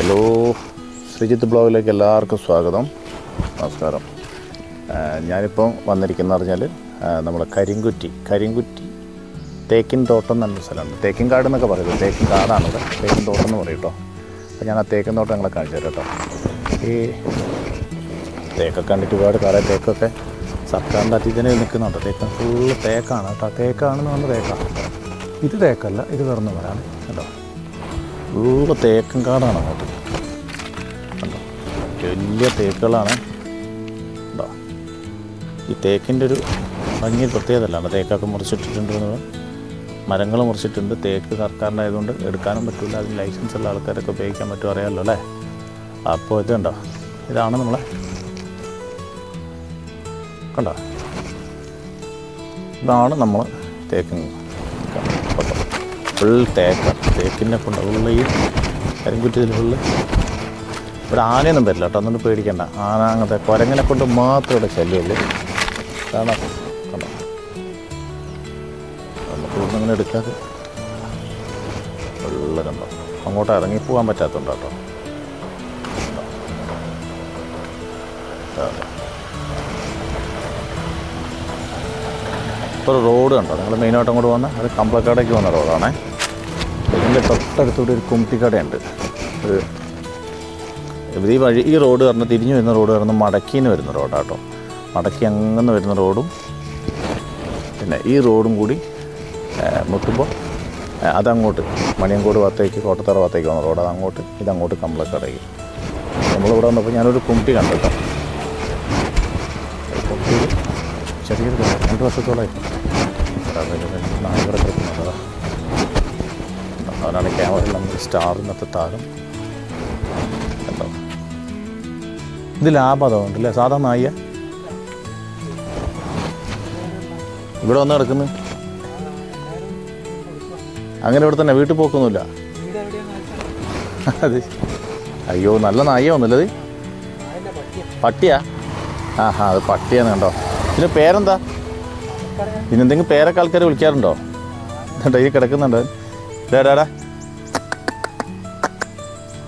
Hello Sreejith ബ്ലോഗിലേക്ക് എല്ലാവർക്കും സ്വാഗതം. നമസ്കാരം. ഞാനിപ്പം വന്നിരിക്കുന്ന പറഞ്ഞാൽ നമ്മളെ കരിങ്കുറ്റി കരിങ്കുറ്റി തേക്കിൻ തോട്ടം എന്ന് പറഞ്ഞ സ്ഥലമാണ്. തേക്കിൻ കാട് എന്നൊക്കെ പറയുന്നത് തേക്കിൻ കാടാണ് ഇവിടെ. തേക്കിൻ തോട്ടം എന്ന് പറയും കേട്ടോ. അപ്പോൾ ഞാൻ ആ തേക്കിൻ തോട്ടം നിങ്ങളെ കാണിച്ചു തരാം കേട്ടോ. ഈ തേക്കൊക്കെ കണ്ടിട്ട് ഒരുപാട് കാലം തേക്കൊക്കെ സർക്കാരിന്റെ അതീതനെ നിൽക്കുന്നുണ്ട്. തേക്ക് ഫുള്ള് തേക്കാണ് കേട്ടോ. തേക്കാണെന്ന് പറഞ്ഞാൽ തേക്കാണ്. ഇത് തേക്കല്ല ഇത് വെറുതെ വരാണ് കേട്ടോ. ഫുള്ള് തേക്കും കാടാണ് അങ്ങോട്ട്. കണ്ടോ? വലിയ തേക്കുകളാണ്. കണ്ടോ? ഈ തേക്കിന്റെ ഒരു ഭംഗി പ്രത്യേകതല്ലാണ് തേക്കൊക്കെ മുറിച്ചിട്ടിട്ടുണ്ട് മരങ്ങൾ മുറിച്ചിട്ടുണ്ട്. തേക്ക് സർക്കാരിന്റെ ആയതുകൊണ്ട് എടുക്കാനും പറ്റില്ല. അതിന് ലൈസൻസ് ഉള്ള ആൾക്കാരൊക്കെ ഉപയോഗിക്കാൻ പറ്റും അറിയാമല്ലോ അല്ലേ? അപ്പോൾ ഇതുണ്ടോ ഇതാണ് നമ്മളെ കണ്ടോ? ഇതാണ് നമ്മൾ തേക്കിൻ ഫുൾ തേക്കാണ് തേക്കിനെ കൊണ്ട് ഫുള്ള് ഈ കരിങ്കുറ്റിയിൽ ഫുള്ള് ഇവിടെ ആനയൊന്നും വരില്ല കേട്ടോ. അതുകൊണ്ട് പേടിക്കണ്ട. ആന അങ്ങനത്തെ കുരങ്ങനെ കൊണ്ട് മാത്രം ഇവിടെ ശല്യമുള്ളൂ. കാരണം കണ്ടോ? നമുക്ക് ഇവിടെ അങ്ങനെ എടുക്കാതെ ഉള്ള കണ്ടോ? അങ്ങോട്ട് ഇറങ്ങി പോകാൻ പറ്റാത്തതുണ്ട് കേട്ടോ? ഇപ്പോൾ റോഡ് കണ്ടോ? നിങ്ങൾ മെയിനായിട്ട് അങ്ങോട്ട് പോകുന്ന അത് കമ്പളക്കാടേക്ക് പോകുന്ന റോഡാണേ ഇതിന്റെ തൊട്ടടുത്തൂടെ ഒരു കുമ്പിക്കടയുണ്ട് ഈ വഴി ഈ റോഡ് പറഞ്ഞ് തിരിഞ്ഞു വരുന്ന റോഡ് പറഞ്ഞ് മടക്കിന്ന് വരുന്ന റോഡാട്ടോ. മടക്കി അങ്ങനെ വരുന്ന റോഡും പിന്നെ ഈ റോഡും കൂടി മുട്ടുമ്പോൾ അതങ്ങോട്ട് മണിയങ്കോട് ഭാഗത്തേക്ക് കോട്ടത്തറ ഭാഗത്തേക്ക് വന്ന റോഡ് അതങ്ങോട്ട് ഇതങ്ങോട്ട് കമ്പളക്കടയ്ക്ക് നമ്മളിവിടെ വന്നപ്പോൾ ഞാനൊരു കുമ്പിട്ടി കണ്ടിട്ടോ. ചെറിയൊരു രണ്ട് വർഷത്തോളമായി. അവനാണ് ക്യാമറയിൽ നമ്മൾ സ്റ്റാർ ഇന്നത്തെ താരം കണ്ടോ ഇത് ലാഭം അതുകൊണ്ട് അല്ലേ സാധാ നായ ഇവിടെ വന്ന് കിടക്കുന്നു അങ്ങനെ ഇവിടെ തന്നെ വീട്ടിൽ പോക്കൊന്നുമില്ല. അത് അയ്യോ നല്ല നായ ഒന്നുമില്ലത് പട്ടിയാ? ആ ഹാ അത് പട്ടിയാണ് കണ്ടോ? ഇതിന് പേരെന്താ? ഇതിനെന്തെങ്കിലും പേരൊക്കെ ആൾക്കാർ വിളിക്കാറുണ്ടോ? എന്നിട്ട് ഈ കിടക്കുന്നുണ്ട്. ഡാടാ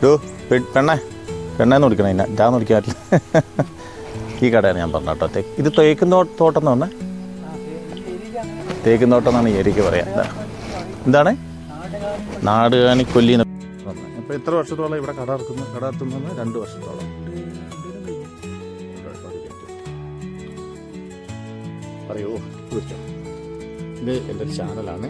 ഡോ പെണ്ണേ പെണ്ണേന്ന് വിളിക്കണം ഇന്ന. ഇതാന്ന് വിളിക്കാൻ പറ്റില്ല. ഈ കടയാണ് ഞാൻ പറഞ്ഞ കേട്ടോ. തേക്ക് ഇത് തേക്കും തോ തോട്ടം എന്ന് പറഞ്ഞേ? തേക്കും തോട്ടം എന്നാണ് ഏരിയക്ക് പറയാം. എന്താ? എന്താണ്? നാടുകാണി കൊല്ലി അപ്പോൾ എത്ര വർഷത്തോളം ഇവിടെ കട ഇറക്കുന്നു കട ഇറത്തുന്നത് രണ്ട് വർഷത്തോളം. പറയൂ തീർച്ചയായും ഇത് എന്റെ ഒരു ചാനലാണ്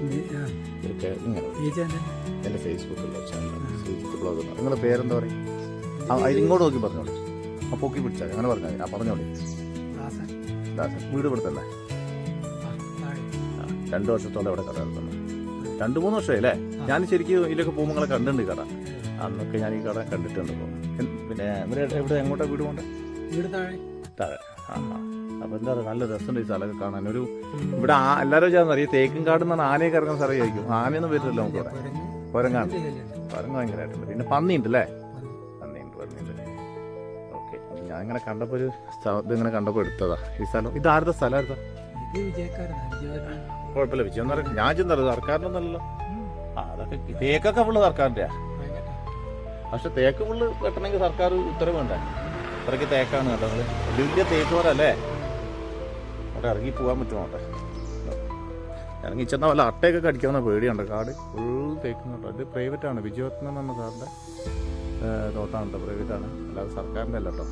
എന്റെ ഫേസ്ബുക്കിലുള്ള ചാനലാണ്. ശ്രീജിത്ത് ബ്ലോഗ് നിങ്ങളുടെ പേരെന്താ പറയുക ഇങ്ങോട്ട് നോക്കി പറഞ്ഞോളൂ. ആ പൊക്കി പിടിച്ചാൽ അങ്ങനെ പറഞ്ഞാൽ ആ പറഞ്ഞോളൂ. ദാസൻ വീട് ഇവിടെ തന്നെ. രണ്ട് വർഷത്തോളം ഇവിടെ കട നടത്തുന്നു രണ്ട് മൂന്ന് വർഷമായി അല്ലേ? ഞാൻ ശരിക്കും ഇതിലൊക്കെ പോകുമ്പോൾ നിങ്ങളെ കണ്ടിട്ടുണ്ട് കട അന്നൊക്കെ ഞാൻ ഈ കട കണ്ടിട്ടുണ്ട് പിന്നെ ഇവിടെ എവിടെ എങ്ങോട്ടാണ് വീട് പോകണ്ടേ? താഴെ. താഴെ. ആ അപ്പോൾ എന്താ പറയുക നല്ല രസമുണ്ട് ഈ സ്ഥലമൊക്കെ കാണാൻ. ഒരു ഇവിടെ ആ എല്ലാവരും ചെയ്യാന്ന് അറിയാം തേക്കും കാട് എന്നാണ് ആനയൊക്കെ ഇറങ്ങുന്ന ചോദിക്കും. ആനയൊന്നും വരില്ലല്ലോ നമുക്ക് ഇവിടെ. കുരങ്ങാണ് കുരങ്ങ് ഭയങ്കരമായിട്ടുണ്ട് പിന്നെ പന്നിയുണ്ട് അല്ലേ? പന്നിയുണ്ട് പന്നിയുണ്ട്. ഓക്കെ. ഞാൻ ഇങ്ങനെ കണ്ടപ്പോൾ ഒരു സ്ഥലം ഇതിങ്ങനെ കണ്ടപ്പോൾ എടുത്തതാ. ഈ സ്ഥലം ഇത് ആരുടെ സ്ഥലം ആരുതാ കുഴപ്പമില്ല. വിജയം ഞാൻ ചെന്നത് സർക്കാരിനൊന്നല്ലോ അതൊക്കെ തേക്കൊക്കെ ഫുള്ള് സർക്കാരിന്റെ പക്ഷെ തേക്ക് ഫുള്ള് കെട്ടണമെങ്കിൽ സർക്കാർ ഉത്തരവ് വേണ്ടേ? അത്രയ്ക്ക് തേക്കാണ് കേട്ടോ വലിയ തേക്ക് പോലെ അല്ലേ അവിടെ ഇറങ്ങി പോകാൻ പറ്റുമോ അവിടെ ഇറങ്ങി ചെന്നാൽ വല്ല അട്ടയൊക്കെ കടിക്കാവുന്ന പേടിയുണ്ട്. കാട് ഫുൾ തേക്കുന്നുണ്ട്. ഇത് പ്രൈവറ്റ് ആണ്. വിജയരത്നം എന്ന സാറിന്റെ തോട്ടാണ് കേട്ടോ ആണ്. അല്ലാതെ സർക്കാരിന്റെ അല്ല കേട്ടോ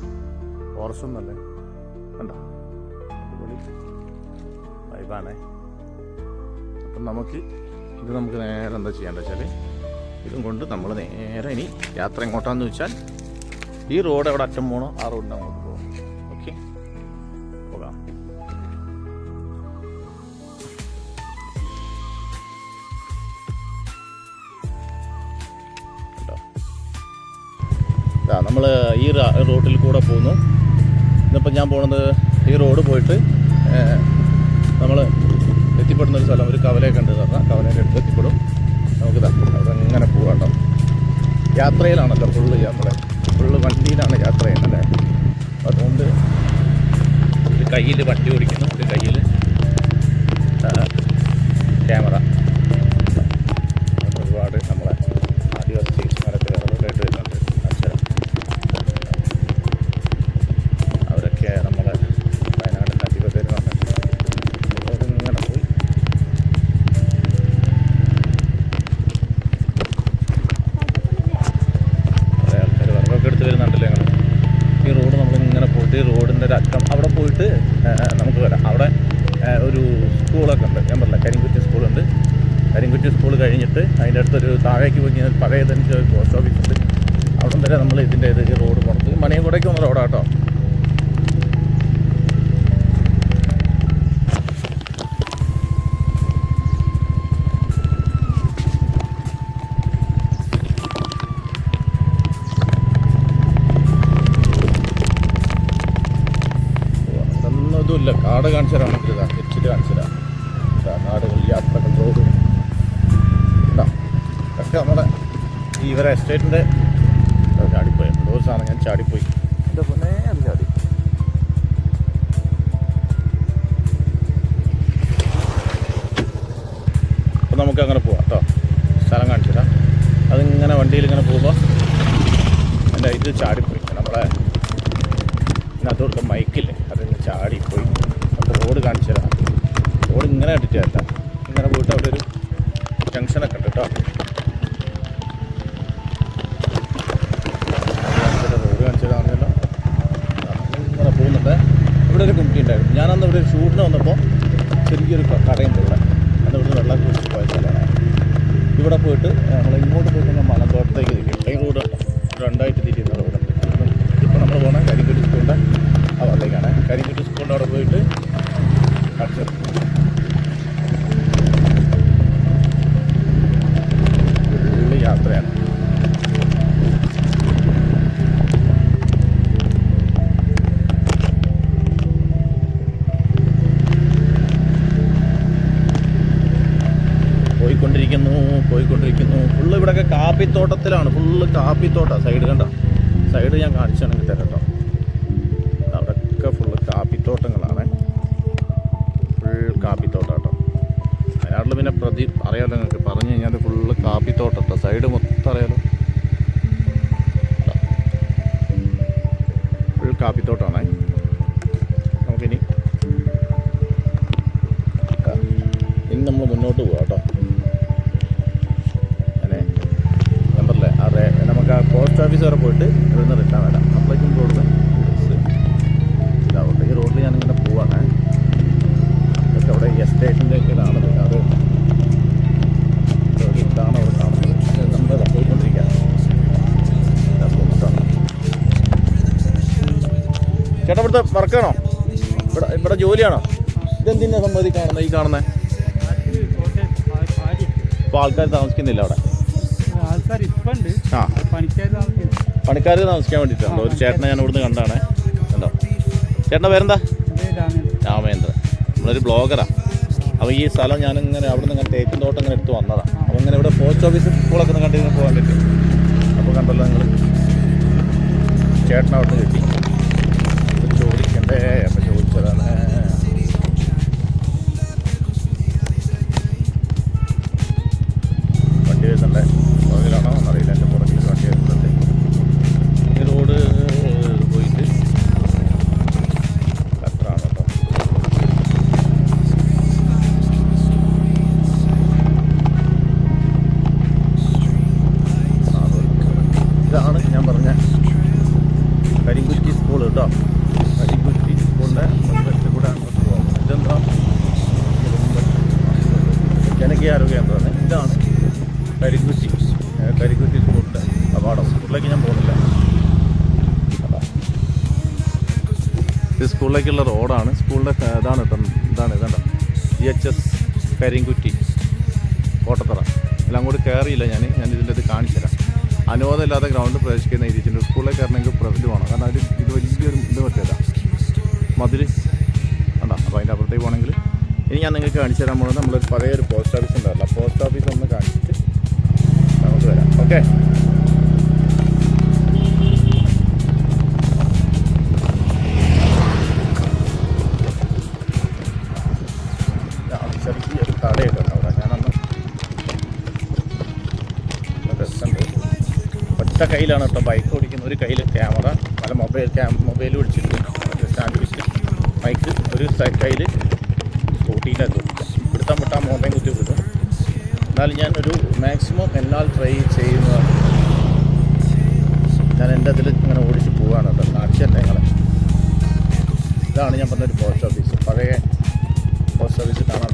ഫോറസ്റ്റ് ഒന്നല്ലേ കണ്ടോ? അടിപൊളി വൈബാണേ അപ്പം നമുക്ക് ഇത് നമുക്ക് നേരെ എന്താ ചെയ്യേണ്ടത് വെച്ചാൽ ഇതും കൊണ്ട് നമ്മൾ നേരെ ഇനി യാത്ര എങ്ങോട്ടാന്ന് വെച്ചാൽ ഈ റോഡ് എവിടെ അറ്റം പോകണോ ആ റോഡിന് അങ്ങോട്ട് നമ്മൾ ഈ റോട്ടിൽ കൂടെ പോകുന്നു. ഇന്നിപ്പം ഞാൻ പോകുന്നത് ഈ റോഡ് പോയിട്ട് നമ്മൾ എത്തിപ്പെടുന്ന ഒരു സ്ഥലം ഒരു കവലയൊക്കെ ഉണ്ട് പറഞ്ഞാൽ കവലയുടെ അടുത്ത് എത്തിപ്പെടും. നമുക്കിതാ അവിടെ ഇങ്ങനെ പോകാണ്ടോ യാത്രയിലാണല്ലോ ഫുള്ള് യാത്ര ഫുള്ള് വണ്ടിയിലാണ് യാത്ര ചെയ്യുന്നത്. അതുകൊണ്ട് ഒരു കയ്യിൽ വണ്ടി ഓടിക്കുന്നു. ഒരു കയ്യിൽ കാട് കാണിച്ചു തരാൻ പറ്റില്ല എച്ചിൽ കാണിച്ചു തരാം നാടുകൾ യാത്രകൾ റോഡ്. ഉണ്ടാവും ഒക്കെ നമ്മുടെ ഈ ഇവരെ എസ്റ്റേറ്റിന്റെ ചാടിപ്പോയി. എന്തോ സാധനം ഞാൻ ചാടിപ്പോയി. എന്റെ പൊന്നേ അത് ചാടി. അപ്പം നമുക്ക് അങ്ങനെ പോവാം കേട്ടോ. സ്ഥലം കാണിച്ചു തരാം അതിങ്ങനെ വണ്ടിയിൽ ഇങ്ങനെ പോകുമ്പോൾ എന്റെ ഇത് ചാടിപ്പോയി. നമ്മളെ ഇതിനകത്ത് കൊടുത്ത മൈക്കില്ലേ? അതിന് ചാടിപ്പോയി. റോഡ് കാണിച്ചു തരാം റോഡ് ഇങ്ങനെ കണ്ടിട്ടല്ല ഇങ്ങനെ പോയിട്ട് അവിടെ ഒരു ജംഗ്ഷനൊക്കെ ഉണ്ട് കേട്ടോ. റോഡ് കാണിച്ചു തരാമെന്നല്ലോ ഇങ്ങനെ പോകുന്നുണ്ട് ഇവിടെ ഒരു കുട്ടി ഉണ്ടായിരുന്നു. ഞാനന്ന് ഇവിടെ ഒരു ഷൂട്ടിന് വന്നപ്പോൾ ചെറിയൊരു കടയുണ്ട് ഇവിടെ. അന്ന് ഇവിടെ വെള്ളം കുടിച്ച് പോയ സ്ഥലമാണ്. ഇവിടെ പോയിട്ട് നമ്മൾ ഇങ്ങോട്ട് പോയിട്ട് മലന്തോട്ടത്തേക്ക് തിരിക്കും ഈ റോഡ് രണ്ടായിട്ട് തിരിയുന്ന റോഡുണ്ട്. ഇപ്പോൾ നമ്മൾ പോകണം കരിക്കുട്ടി വള്ളിക്കാണ് കരിക്കുട്ടി സ്കൂളിന്റെ അവിടെ പോയിട്ട് അടിച്ചു ഫുള്ള് യാത്രയാണ്. പോയിക്കൊണ്ടിരിക്കുന്നു പോയിക്കൊണ്ടിരിക്കുന്നു. ഫുള്ള് ഇവിടെയൊക്കെ കാപ്പിത്തോട്ടത്തിലാണ്. ഫുള്ള് കാപ്പിത്തോട്ടം. സൈഡ് കണ്ട? സൈഡ് ഞാൻ കാണിച്ചാണെങ്കിൽ തരാം വയനാട്ടിൽ പിന്നെ പ്രതി അറിയാലോ നിങ്ങൾക്ക്. പറഞ്ഞു കഴിഞ്ഞാൽ ഫുള്ള് കാപ്പി കേട്ടോ സൈഡ് മൊത്തം അറിയാലോ. ഫുൾ കാപ്പിത്തോട്ടമാണേ നമുക്കിനി ഇനി നമ്മൾ മുന്നോട്ട് പോവാം കേട്ടോ അങ്ങനെ ഞാൻ അതെ നമുക്ക് ആ പോസ്റ്റ് ഓഫീസ് വരെ പോയിട്ട് ഇവിടുന്ന് റിട്ടേൺ വേണം അപ്പോഴേക്കും ഇവിടുത്തെ വർക്കാണോ? ഇവിടെ ഇവിടെ ജോലിയാണോ? ഇതെന്തിനെ സംബന്ധി കാണുന്നത് ഈ കാണുന്നത് ഇപ്പോൾ ആൾക്കാർ താമസിക്കുന്നില്ല അവിടെ. ഇപ്പം ആ. പണിക്കാർ താമസിക്കാൻ വേണ്ടിയിട്ടാണല്ലോ. ഒരു ചേട്ടനെ ഞാൻ ഇവിടുന്ന് കണ്ടാണ്. കണ്ടോ? ചേട്ടന്റെ പേരെന്താ? രാമേന്ദ്ര രാമേന്ദ്രൻ. നമ്മളൊരു ബ്ലോഗറാണ് അപ്പോൾ ഈ സ്ഥലം ഞാനിങ്ങനെ അവിടെ നിന്ന് ഇങ്ങനെ തേക്കും തോട്ടം ഇങ്ങനെ എടുത്ത് വന്നതാണ് അപ്പോൾ ഇങ്ങനെ ഇവിടെ പോസ്റ്റ് ഓഫീസ് സ്കൂളൊക്കെ ഒന്ന് കണ്ടിങ്ങനെ പോകാൻ പറ്റും. അപ്പോൾ കണ്ടല്ലോ നിങ്ങൾ ചേട്ടനവിടെ നിന്ന് കിട്ടി. yeah ജനകീയ ആരോഗ്യ കേന്ദ്രമാണ് ഇതാണ്. കരിക്കുറ്റി. കരിക്കുറ്റി സ്കൂളിന്റെ അപാഠം സ്കൂളിലേക്ക് ഞാൻ പോകുന്നില്ല. ഇത് സ്കൂളിലേക്കുള്ള റോഡാണ്. സ്കൂളിന്റെ ഇതാണ് ഇതാണ് ഇതാണ് G H S Karinkutti Kottathara. എല്ലാം കൂടി കയറിയില്ല ഞാൻ ഞാൻ ഇതിന്റെ ഇത് കാണിച്ചുതരാം. അനുവാദമില്ലാത്ത ഗ്രൗണ്ട് പ്രവേശിക്കുന്ന എഴുതിയിട്ടുണ്ട് സ്കൂളിലേക്ക് കയറണമെങ്കിൽ പ്രസിഡ് വേണം. കാരണം അതിൽ ഇത് വലിയൊരു ഇത് പറ്റില്ല മതിൽ വേണ്ട അപ്പോൾ അതിന്റെ അപ്പുറത്തേക്ക് പോകണമെങ്കിൽ ഇനി ഞാൻ നിങ്ങൾക്ക് കാണിച്ചു തരാൻ പോകുന്നത് നമ്മളൊരു പഴയ ഒരു പോസ്റ്റ് ഓഫീസ് ഉണ്ടാവില്ല പോസ്റ്റ് ഓഫീസ് ഒന്ന് കാണിച്ചിട്ട് നമുക്ക് വരാം. ഓക്കെ ഒറ്റ കയ്യിലാണ് കേട്ടോ ബൈക്ക് ഓടിക്കുന്നത്. ഒരു കയ്യിൽ ക്യാമറ പല മൊബൈൽ ക്യാ മൊബൈൽ പിടിച്ചിട്ട് സ്റ്റാൻഡ് പിടിച്ചിട്ട് ബൈക്ക് ഒരു കയ്യിൽ അത് പിടുത്തം മുട്ടാൻ മോന്തയും കുത്തി കിട്ടും എന്നാലും ഞാൻ ഒരു മാക്സിമം എന്നാൽ ട്രൈ ചെയ്യുന്നതാണ് ഞാൻ എന്റെ അതിൽ ഇങ്ങനെ ഓടിച്ച് പോവാണ് കേട്ടോ. കാണിച്ചു ഞങ്ങളെ ഇതാണ് ഞാൻ പറഞ്ഞൊരു പോസ്റ്റ് ഓഫീസ് പഴയ പോസ്റ്റ് ഓഫീസ് കാണാൻ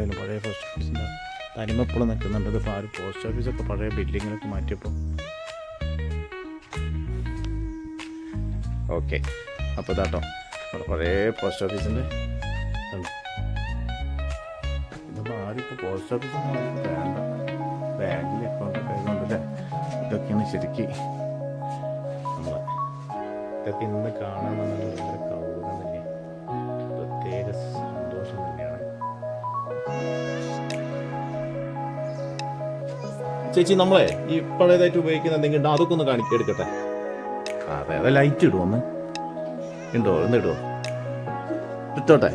വെള്ളം ഇപ്പോഴും നിൽക്കുന്നുണ്ട്. ഇതിപ്പോൾ ആ ഒരു പോസ്റ്റ് ഓഫീസൊക്കെ പഴയ ബിൽഡിങ്ങിലൊക്കെ മാറ്റിയപ്പോൾ ഓക്കെ. അപ്പോൾ ഇതാട്ടോ. പഴയ പോസ്റ്റ് ഓഫീസിന്റെ ഇതിപ്പോൾ ആരും ഇപ്പോൾ പോസ്റ്റ് ഓഫീസിന്റെ വേണ്ട. ബാങ്കിൽ അക്കൗണ്ട് ആയതുകൊണ്ടല്ലേ ഇതൊക്കെയാണ് ശരിക്കും ഇതൊക്കെ ഇന്ന് കാണാൻ ചേച്ചി നമ്മളെ ഈ പഴയതായിട്ട് ഉപയോഗിക്കുന്ന എന്തെങ്കിലും അതൊക്കെ ഒന്ന് കാണിക്ക എടുക്കട്ടെ. അതെ അതെ ലൈറ്റ് ഇടുമോ ഒന്ന് ഉണ്ടോ ഒന്ന് ഇടുമോ ഇട്ടോട്ടെ.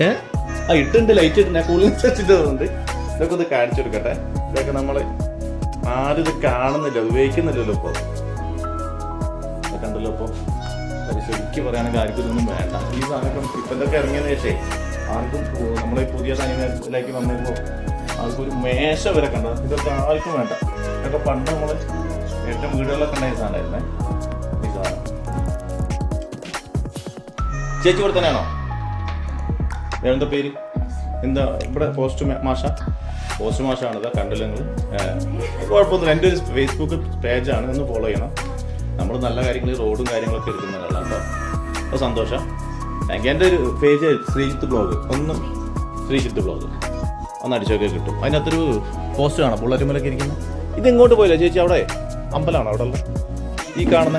ഏ? ആ ഇട്ടുണ്ട് ലൈറ്റ് ഇട്ടുണ്ട് കൂളിംഗ് സെറ്റ് ഇട്ടുണ്ട് ഇതൊക്കെ ഒന്ന് കാണിച്ചു കൊടുക്കട്ടെ. ഇതൊക്കെ നമ്മൾ ആരും ഇത് കാണുന്നില്ല ഉപയോഗിക്കുന്നില്ലല്ലോ ഇപ്പൊ. ഇതൊക്കെ ഉണ്ടല്ലോ ഇപ്പൊ. അത് ശരിക്കും പറയുകയാണെങ്കിൽ ആർക്കും ഇതൊന്നും വേണ്ട. ഈ സാധനം ഇപ്പൊ ഇതൊക്കെ ഇറങ്ങിയതിന് ശേഷേ ആർക്കും നമ്മളെ പുതിയ സാധനങ്ങളിലേക്ക് വന്നപ്പോ ഒരു മേശ വരെ കണ്ട ഇതൊക്കെ ആർക്കും വേണ്ട. ഇതൊക്കെ പണ്ട് നമ്മൾ ഏറ്റവും വീടുകളിലൊക്കെ ഉണ്ടായ സാധനമായിരുന്നേ. ചേച്ചി ഇവിടെ തന്നെയാണോ? എന്താ പേര്? എന്താ ഇവിടെ പോസ്റ്റ് മാഷ? പോസ്റ്റ് മാഷാണ് ഇതാ കണ്ടില്ല നിങ്ങൾ കുഴപ്പമൊന്നുമില്ല. എന്റെ ഒരു ഫേസ്ബുക്ക് പേജാണ് ഒന്ന് ഫോളോ ചെയ്യണം. നമ്മൾ നല്ല കാര്യങ്ങൾ റോഡും കാര്യങ്ങളൊക്കെ എടുക്കുന്ന കേട്ടോ. അപ്പോൾ സന്തോഷം. യു എന്റെ ഒരു പേജ് ശ്രീജിത്ത് ബ്ലോഗ്. ഒന്ന് ശ്രീജിത്ത് ബ്ലോഗ്. ഒന്ന് അടിച്ചൊക്കെ കിട്ടും. അതിനകത്തൊരു പോസ്റ്റ് കാണാം. പുള്ളരുമലൊക്കെ ഇരിക്കുന്നത് ഇത് ഇങ്ങോട്ട് പോയില്ല ചേച്ചി? അവിടെ അമ്പലമാണ് അവിടെ ഉള്ളത്? ഈ കാണുന്ന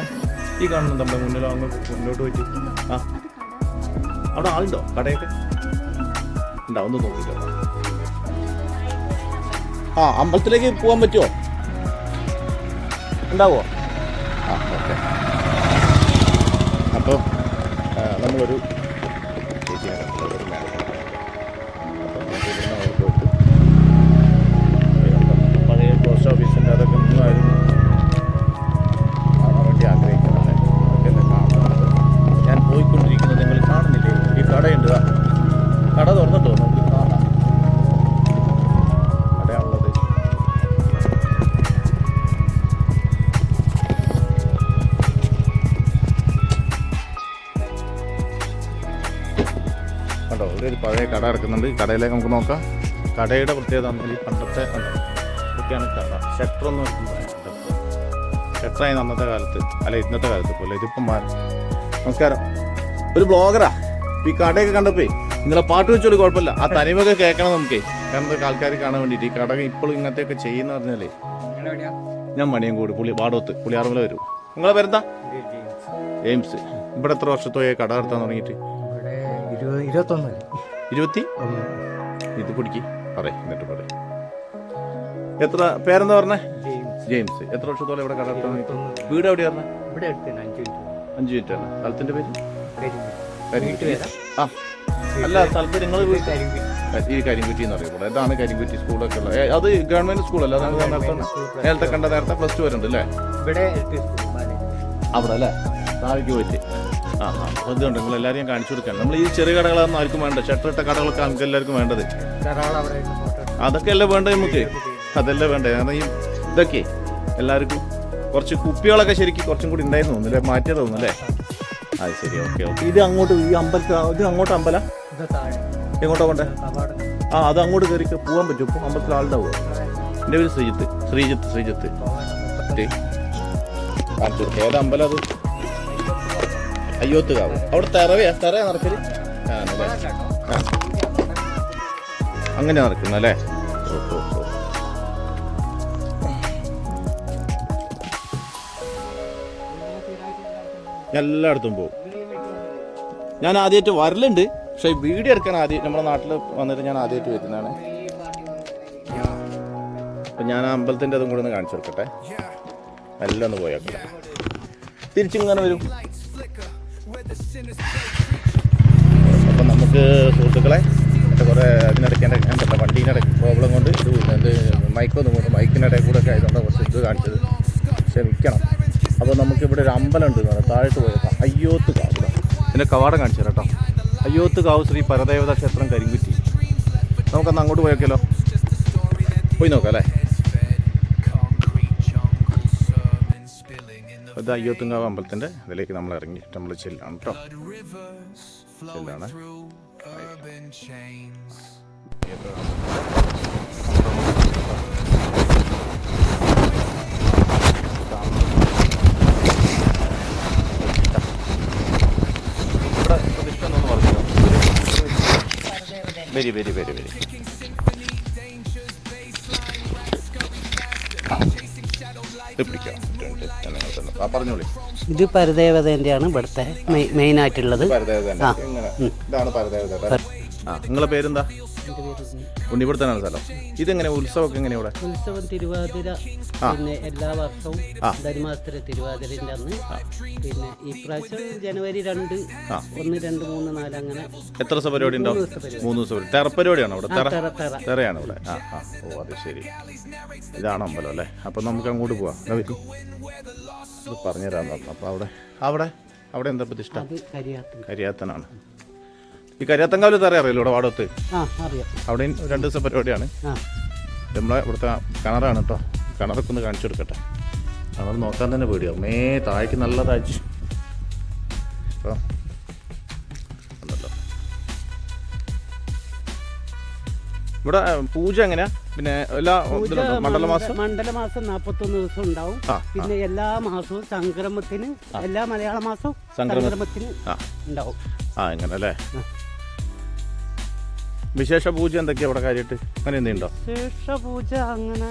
ഈ കാണുന്ന നമ്മുടെ മുന്നിലോ അങ്ങ് മുന്നോട്ട് പോയിട്ട്? ആ. അവിടെ ആളുണ്ടോ? കടയൊക്കെ? ഉണ്ടാവും ഒന്ന് നോക്കിട്ടോ ആ അമ്പലത്തിലേക്ക് പോകാൻ പറ്റുമോ ഉണ്ടാവോ ആ ഓക്കെ. അപ്പോൾ നമ്മളൊരു കടയിലേക്ക് നമുക്ക് നോക്കാം. കടയുടെ പ്രത്യേകത ഈ പണ്ടത്തെ ഇതൊക്കെയാണ് കട. ഷട്ടറൊന്നും ഷട്ടറായി അന്നത്തെ കാലത്ത് അല്ല ഇന്നത്തെ കാലത്ത് പോലെ ഇതിപ്പം മാറി. നമസ്കാരം. ഒരു ബ്ലോഗറാ. ഈ കടയൊക്കെ കണ്ടപ്പോ നിങ്ങളെ പാട്ട് വെച്ചോളൂ കുഴപ്പമില്ല. ആ തനിമൊക്കെ കേൾക്കണം നമുക്കേ. കാരണം ആൾക്കാർ കാണാൻ വേണ്ടിയിട്ട് ഈ കട ഇപ്പോഴും ഇങ്ങനത്തെയൊക്കെ ചെയ്യുന്ന പറഞ്ഞാലേ ഞാൻ മണിയൻകൂട് പുളി വാടോത്ത് പുളിയാറുമല വരും. നിങ്ങളെ പേരെന്താ? എയിംസ് ഇവിടെ എത്ര വർഷത്തോയെ കട നടത്താൻ തുടങ്ങിയിട്ട്? ഇരുപത്തൊന്ന് ഇരുപത്തി? ഒന്ന്. ഇത് പിടിക്ക്. പറ എന്നിട്ട് പറയും. എത്ര പേരെന്താ പറഞ്ഞേ? ജെയിംസ്. എത്ര വർഷത്തോളം ഇവിടെ കട വീട് എവിടെയാണ്? ഇവിടെ എടുത്തിന് അഞ്ച് മിനിറ്റ് ആണ്. സ്ഥലത്തിന്റെ പേര്? ആ. അല്ല സ്ഥലത്ത് നിങ്ങൾ ഈ കരിങ്കുറ്റി എന്ന് അറിയപ്പെടും ഇതാണ് കരിങ്കുറ്റി സ്കൂളൊക്കെ ഉള്ളത്. അത് ഗവൺമെന്റ് സ്കൂളല്ല അതാണ് നേരത്തെ നേരത്തെ കണ്ട നേരത്തെ പ്ലസ് ടു വരുന്നുണ്ട് അല്ലേ? ഇവിടെ സ്കൂൾ മാനേജ്മെന്റ് അവിടെ അല്ലേ? താഴേക്ക് പോയിട്ട്. ആ ആ. അതുകൊണ്ട് നിങ്ങൾ എല്ലാവരെയും കാണിച്ചു കൊടുക്കാൻ നമ്മൾ ഈ ചെറിയ കടകളൊന്നും ആർക്കും വേണ്ട. ഷട്ടറിട്ട കടകളൊക്കെ നമുക്ക് എല്ലാവർക്കും വേണ്ടത്. ധാരാളം അവിടെ ഫോട്ടോ അതൊക്കെ അല്ലേ വേണ്ടത് നമുക്ക്? അതല്ലേ വേണ്ടത്. കാരണം ഈ ഇതൊക്കെ എല്ലാവർക്കും കുറച്ച് കുപ്പികളൊക്കെ ശരിക്കും കുറച്ചും കൂടി ഉണ്ടായിരുന്നു തോന്നുന്നു അല്ലേ? മാറ്റിയത് തോന്നുന്നു അല്ലേ? അത് ശരി. Okay okay. ഇത് അങ്ങോട്ട് ഈ അമ്പലത്തിൽ ഇത് അങ്ങോട്ട് അമ്പല? ഇത് താഴെ. എങ്ങോട്ടാ കൊണ്ടേ കവാടം. ആ അത് അങ്ങോട്ട് കയറി പോകാൻ പറ്റും. ഇപ്പോൾ അമ്പലത്തിൽ ആളുണ്ടാവുമോ എന്റെ പേര് ശ്രീജിത്ത്. ശ്രീജിത്ത് ശ്രീജിത്ത്. ഏതമ്പലം ഏത് അമ്പലം അത്? അയ്യോത്ത് കാവ്. അവിടെ തെറവയാ തറ നടക്കൽ. അങ്ങനെ നടക്കുന്നല്ലേ അല്ലേ. എല്ലായിടത്തും പോകും ഞാൻ ആദ്യമായിട്ട് വരലുണ്ട്. പക്ഷെ വീഡിയോ എടുക്കാൻ ആദ്യം നമ്മുടെ നാട്ടിൽ വന്നിട്ട് ഞാൻ ആദ്യമായിട്ട് വരുന്നതാണ്. അപ്പം ഞാൻ ആ അമ്പലത്തിന്റെ അതും കൂടെ ഒന്ന് കാണിച്ചു കൊടുക്കട്ടെ. എല്ലാം ഒന്ന് പോയേക്കാം തിരിച്ചിങ്ങനെ വരും. അപ്പം നമുക്ക് സുഹൃത്തുക്കളെ കുറേ അതിനിടയ്ക്ക് എന്റെ എന്താ വണ്ടീനിടയ്ക്ക് പ്രോബ്ലം കൊണ്ട് ഇത് എന്ത് മൈക്കൊന്നും കൊണ്ട് മൈക്കിനിടയിൽ കൂടെ ഒക്കെ ആയതുകൊണ്ട് കുറച്ച് ഇത് കാണിച്ചത്. ക്ഷമിക്കണം അപ്പോൾ നമുക്കിവിടെ ഒരു അമ്പലം ഉണ്ട് താഴോട്ട് പോയേക്കാം അയ്യോത്ത് കാവ് എന്റെ കവാടം കാണിച്ചു കേട്ടോ. അയ്യോത്ത് കാവ് ശ്രീ പരദേവത ക്ഷേത്രം കരിങ്കുറ്റി. നമുക്കൊന്ന് അങ്ങോട്ട് പോയേക്കല്ലോ പോയി നോക്കാം അല്ലേ? ഇത് അയ്യോത്തുങ്കാവ് അമ്പലത്തിന്റെ ഇതിലേക്ക് നമ്മൾ ഇറങ്ങി. നമ്മൾ ചെല്ലാണ് കേട്ടോ ചെല്ലാണ്. ഇവിടെ പ്രതിഷ്ഠ എന്നൊന്ന് വരി വരി വരി വരി. ഇത് പിടിക്കാം രണ്ട് ജനങ്ങൾ തന്നെ. ആ പറഞ്ഞോളി. ഇത് പരദേവതേന്റെയാണ് ഇവിടുത്തെ മെയിൻ ആയിട്ടുള്ളത് പരദേവത ഇതാണ് പരദേവത ആ നിങ്ങളെ പേരെന്താ? ഉണ്ണിപ്പെടുത്താനാണ് സ്ഥലം. ഇതെങ്ങനെ ഉത്സവമൊക്കെ എങ്ങനെ ഇവിടെ? ഉത്സവം തിരുവാതിര പിന്നെ എല്ലാ വർഷവും ധനുമാസത്തിലെ തിരുവാതിരന്റെ അന്ന്. പിന്നെ ഈ പ്രാവശ്യം ജനുവരി രണ്ട് ഒന്ന് രണ്ട് മൂന്ന് നാല് അങ്ങനെ എത്ര ദിവസം പരിപാടി ഉണ്ടാവും മൂന്ന് ദിവസം പരിപാടി. തെറ പരിപാടിയാണോ ഇവിടെ? തെറ തെറ തെറ. തെറയാണ് ഇവിടെ. ആ ആ. ഓ അത് ശരി. ഇതാണ് അമ്പലം അല്ലേ? അപ്പം നമുക്ക് അങ്ങോട്ട് പോവാം. എന്നാ പറ്റി ഇത് പറഞ്ഞു അപ്പോൾ അവിടെ അവിടെ അവിടെ എന്താ പ്രതിഷ്ഠ? അത് കരിയാത്തിന് കരിയാത്തനാണ്. ഈ കരിയാത്തങ്കാവിൽ തറ അറിയില്ല ഇവിടെ വാടകത്ത്? ആ അറിയാം. അവിടെയും രണ്ട് ദിവസം പരിപാടിയാണ്. ആ. നമ്മളെ ഇവിടുത്തെ കിണറാണ് കേട്ടോ കിണറൊക്കെ ഒന്ന് കാണിച്ചു കൊടുക്കട്ടെ. കിണർ നോക്കാൻ തന്നെ പേടിയാവും മേ താഴേക്ക് നല്ല താഴ്ച. ഇവിടെ പൂജ എങ്ങനെയാ? പിന്നെ എല്ലാ മണ്ഡലമാസം? മണ്ഡലമാസം നാപ്പത്തൊന്ന് ദിവസം ഉണ്ടാവും. പിന്നെ എല്ലാ മാസവും സംക്രമത്തിന് എല്ലാ മലയാള മാസവും സംക്രമത്തിന് ആ. ഉണ്ടാവും. ആ എങ്ങനെ അല്ലേ? വിശേഷ പൂജ എന്തൊക്കെയാ ഇവിടെ കാര്യമായിട്ട് അങ്ങനെ എന്തുണ്ടോ വിശേഷ പൂജ അങ്ങനെ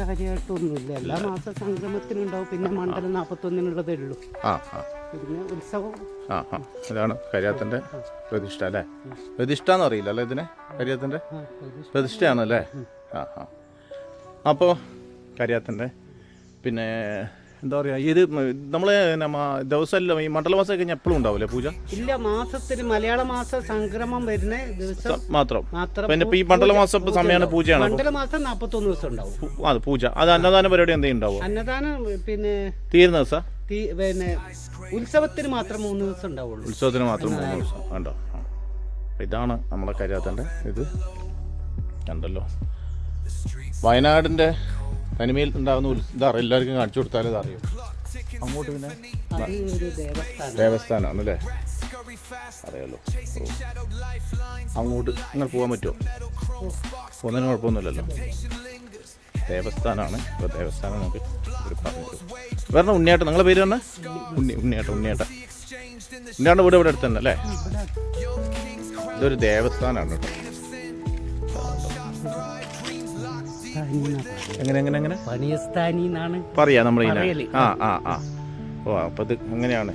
കാര്യമായിട്ടൊന്നുമില്ല എല്ലാ മാസം സംഗമത്തിനുണ്ടാവും. പിന്നെ മണ്ഡലം നാൽപ്പത്തൊന്നിനുള്ളതേ ഉള്ളൂ. ആ ആ. പിന്നെ ഉത്സവം. ആ ആ. ഇതാണ് കരിയാത്തന്റെ പ്രതിഷ്ഠ അല്ലേ? പ്രതിഷ്ഠ എന്ന് അറിയില്ല അല്ലേ ഇതിനെ? കരിയാത്തന്റെ പ്രതിഷ്ഠയാണല്ലേ? ആ ആ. അപ്പോൾ കരിയാത്തന്റെ പിന്നെ എന്താ പറയുക ഇത് നമ്മളെ ദിവസം ഈ മണ്ഡലമാസം കഴിഞ്ഞാൽ എപ്പോഴും ഉണ്ടാവില്ലേ പൂജ? ഇല്ല മാസത്തിൽ മലയാള മാസ സംക്രമം വരുന്ന ദിവസം മാത്രം. മാത്രം പിന്നെ ഈ മണ്ഡലമാസം സമയമാണ് പൂജയാണ് മണ്ഡലമാസം നാൽപ്പത്തൊന്ന് ദിവസം ഉണ്ടാവും. അത് പൂജ. അത് അന്നദാന പരിപാടി എന്തെങ്കിലും ഉണ്ടാവും? അന്നദാനം പിന്നെ തീരുന്ന ദിവസം? പിന്നെ ഉത്സവത്തിന് മാത്രം മൂന്ന് ദിവസം ഉണ്ടാവുള്ളൂ. ഉത്സവത്തിന് മാത്രം മൂന്ന് ദിവസം. ഉണ്ടോ ഇതാണ് നമ്മളെ കരിയാത്തന്റെ ഇത്. കണ്ടല്ലോ. വയനാടിന്റെ തനിമയിൽ ഉണ്ടാകുന്ന ഇതറിയാം. ഇതാ എല്ലാവർക്കും കാണിച്ചു കൊടുത്താൽ ഇതറിയും. അറിയും അങ്ങോട്ട് പിന്നെ? അത് ഒരു ദേവസ്ഥാനം. ദേവസ്ഥാനമാണ് അല്ലേ അറിയാലോ അങ്ങോട്ട് നിങ്ങൾ പോകാൻ പറ്റുമോ? പോകുന്നതിന് കുഴപ്പമൊന്നുമില്ലല്ലോ. ദേവസ്ഥാനമാണ് ഇപ്പോൾ ദേവസ്ഥാനം നമുക്ക് ഒരു പറഞ്ഞു വേറെ ഉണ്ണിയാട്ടം നിങ്ങളെ പേര് തന്നെ? ഉണ്ണി ഉണ്ണിയേട്ടൻ ഉണ്ണിയേട്ടൻ. ഉണ്ണിയാട്ട വീട് ഇവിടെ അടുത്ത് അല്ലേ? ഇതൊരു ദേവസ്ഥാനമാണ് കേട്ടോ. എങ്ങനെ എങ്ങനെ എങ്ങനെ? പണിയസ്ഥാനി എന്നാണ് പറയാ. ആ ആ ആ. ഓ അപ്പം ഇത് അങ്ങനെയാണ്.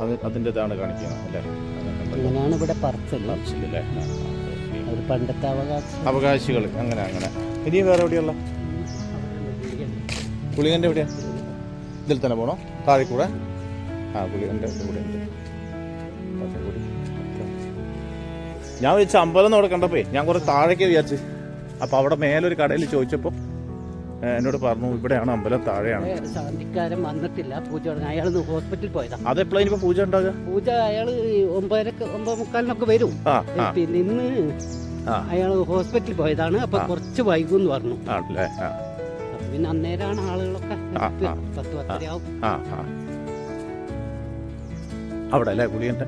അത് അതിന്റെ ഇതാണ് കാണിക്കുന്നത് അല്ലേ? അങ്ങനെയാണ് ഇവിടെ അല്ലേ. ഒരു പണ്ടത്തെ അവകാശം. അവകാശികൾ അങ്ങനെ അങ്ങനെ. ഇനി വേറെ എവിടെയുള്ള പുളികന്റെ എവിടെയാ? ഇതിൽ തന്നെ പോണോ? താഴെ കൂടെ ആ പുളികന്റെ കൂടെ ഉണ്ട്. ഞാൻ വിളിച്ച അമ്പലം അവിടെ കണ്ടപ്പോ ഞാൻ കുറെ താഴേക്ക് വിചാരിച്ച് അപ്പൊ അവിടെ മേലൊരു കടയിൽ ചോദിച്ചപ്പോൾ എന്നോട് പറഞ്ഞു ഇവിടെയാണ് അമ്പലം താഴെയാണ്. ശാന്തിക്കാരൻ വന്നിട്ടില്ല പൂജ അയാൾ ഹോസ്പിറ്റലിൽ പോയതാ. അതെപ്പോഴും ഇനിയിപ്പോ പൂജ ഉണ്ടാകുക പൂജ അയാൾ ഒമ്പതരക്ക് ഒമ്പത് മുക്കാലിനൊക്കെ വരും. പിന്നെ ഇന്ന് അയാൾ ഹോസ്പിറ്റലിൽ പോയതാണ് അപ്പൊ കുറച്ച് വൈകും എന്ന് പറഞ്ഞു പിന്നെ അന്നേരമാണ് ആളുകളൊക്കെ. പത്ത് പത്തരയാവും. അവിടെ അല്ലേ പുളിയന്റെ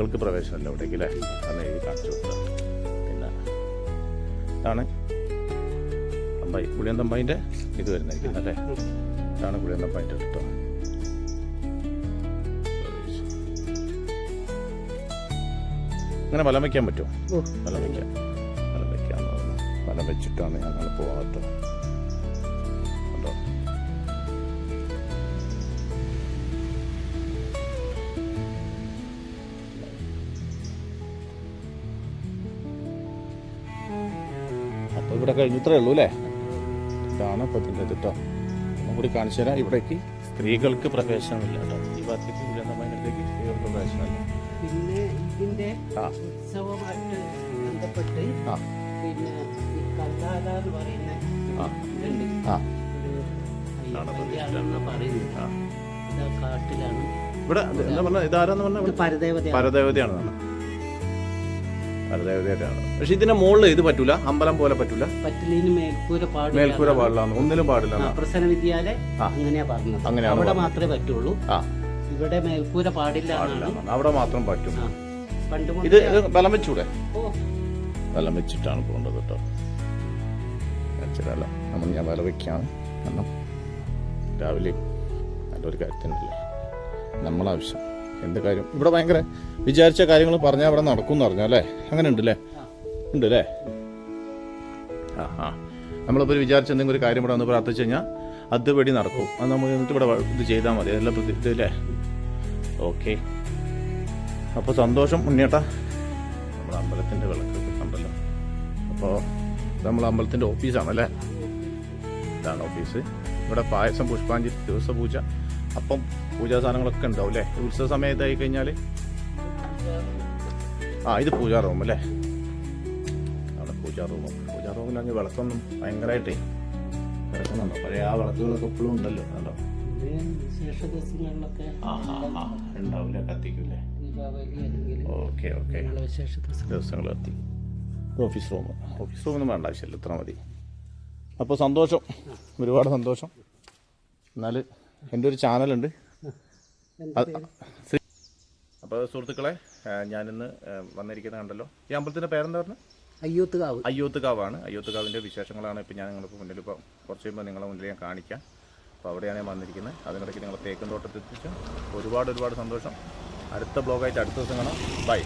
സ്ത്രീകൾക്ക് പ്രവേശനമല്ല അവിടേക്ക് അല്ലേ? അന്ന് എഴുതി കാണിച്ചു പിന്നെ ഇതാണ് തമ്പായി പുളിയൻ തമ്പായിന്റെ ഇത് വരുന്നതായിരിക്കും അല്ലേ? ഇതാണ് പുളിയൻ തമ്പായിന്റെ കേട്ടോ. അങ്ങനെ വലം വയ്ക്കാൻ പറ്റുമോ? വലം വയ്ക്കാം വലം വയ്ക്കാം വലം വെച്ചിട്ടാണ് ഞങ്ങൾ പോകാത്തത്. കഴിഞ്ഞു ഇത്രേ ഉള്ളൂ അല്ലേ ഇതാണ് ഇപ്പൊ ഇതിന്റെ കേട്ടോ ഒന്നും കൂടി കാണിച്ചു തരാം. ഇവിടേക്ക് സ്ത്രീകൾക്ക് പ്രവേശനമില്ല കേട്ടോ ഈ ഭാഗത്തേക്ക് ഉയർന്നതിനടുത്തേക്ക് സ്ത്രീകൾക്ക് പ്രവേശനമില്ല. പിന്നെ ഇതിന്റെ ഉത്സവമായിട്ട് ബന്ധപ്പെട്ട് പിന്നെ ഈ കല്ലാല എന്ന് പറയുന്ന കാട്ടിലാണ്. ഇവിടെ എന്താ പറഞ്ഞ ഇതാരാന്ന് പറഞ്ഞ പരദേവതയാണ്. പരദേവതയായിട്ടാണ് പക്ഷെ ഇതിന്റെ മുകളിൽ ഇത് പറ്റൂല? അമ്പലം പോലെ പറ്റൂല? പറ്റിലിന് മേൽക്കൂര പാടില്ല. മേൽക്കൂര പാടില്ല ഒന്നിലും പാടില്ല ആ, പ്രസന്ന വിദ്യാലയ ആ. അങ്ങനെയാ പറഞ്ഞത് അങ്ങനെയാണ് അവിടെ മാത്രമേ പറ്റുള്ളൂ. ആ. ഇവിടെ മേൽക്കൂര പാടില്ല പാടില്ല എന്നാണ്. എന്നാണ്. അവിടെ മാത്രം പറ്റും. ആ. പണ്ട് ഇത് മുതലേ- ഇത് ബലം വെച്ചൂടെ? ഓ, ബലം വെച്ചിട്ടാണ് പോകേണ്ടത് കേട്ടോ. വെച്ചിട്ടല്ല നമ്മൾ ഞാൻ വില വയ്ക്കാണ് കാരണം രാവിലെ നല്ലൊരു കാര്യത്തിനല്ലേ? നമ്മളാവശ്യം. എന്ത് കാര്യം? ഇവിടെ ഭയങ്കര വിചാരിച്ച കാര്യങ്ങൾ പറഞ്ഞാൽ അവിടെ നടക്കും എന്ന് പറഞ്ഞു അല്ലേ? അങ്ങനെ ഉണ്ട് അല്ലേ ഉണ്ട് അല്ലേ ആ ആ. നമ്മളിപ്പോൾ ഒരു വിചാരിച്ച എന്തെങ്കിലും ഒരു കാര്യം ഇവിടെ വന്ന് പ്രാർത്ഥിച്ചു കഴിഞ്ഞാൽ അതുപടി നടക്കും. അത് നമ്മൾ എന്നിട്ട് ഇവിടെ ഇത് ചെയ്താൽ മതി. അതെല്ലാം പ്രതി അല്ലേ ഓക്കെ. അപ്പോൾ സന്തോഷം ഉണ്ണിയേട്ടാ. നമ്മുടെ അമ്പലത്തിന്റെ വിളക്ക് കണ്ടല്ലോ. അപ്പോൾ നമ്മൾ അമ്പലത്തിന്റെ ഓഫീസാണല്ലേ ഇതാണ് ഓഫീസ്. ഇവിടെ പായസം പുഷ്പാഞ്ജലി ദിവസ പൂജ അപ്പം പൂജാ സാധനങ്ങളൊക്കെ ഉണ്ടാവും അല്ലേ? ഉത്സവ സമയത്തായി കഴിഞ്ഞാൽ ആ ഇത് പൂജാ റൂം അല്ലേ? ആണ് പൂജാ റൂം. പൂജാ റൂമിലാണെങ്കിൽ വിളക്കൊന്നും ഭയങ്കരമായിട്ടേ വിളക്കുന്നുണ്ടോ പഴയ ആ വിളക്കുകളൊക്കെ ഇപ്പോഴും ഉണ്ടല്ലോ ഉണ്ടോ ഉണ്ടാവില്ല കത്തിക്കൂലേ ഓക്കെ ഓക്കെ. ദിവസങ്ങൾ ഓഫീസ് റൂം. ഓഫീസ് റൂമൊന്നും വേണ്ട ആവശ്യമില്ല ഇത്ര മതി. അപ്പോൾ സന്തോഷം. ഒരുപാട് സന്തോഷം. എന്നാൽ എന്റെ ഒരു ചാനലുണ്ട്. അപ്പോൾ സുഹൃത്തുക്കളെ ഞാനിന്ന് വന്നിരിക്കുന്നത് കണ്ടല്ലോ. ഈ അമ്പലത്തിന്റെ പേരെന്താ പറഞ്ഞത് അയ്യൂത്ത് കാവ് അയ്യോത്തുകാവാണ്. അയ്യോത്തുകാവിന്റെ വിശേഷങ്ങളാണ് ഇപ്പോൾ ഞാൻ നിങ്ങൾക്ക് മുന്നിൽ ഇപ്പോൾ കുറച്ച് കഴിയുമ്പോൾ നിങ്ങളെ മുന്നിൽ ഞാൻ കാണിക്കാം. അപ്പോൾ അവിടെയാണ് ഞാൻ വന്നിരിക്കുന്നത്. അതിനിടയ്ക്ക് നിങ്ങൾ തേക്കും തോട്ടത്തിൽ എത്തിച്ചു ഒരുപാട് ഒരുപാട് സന്തോഷം. അടുത്ത ബ്ലോഗായിട്ട് അടുത്ത ദിവസം കാണാം. ബൈ.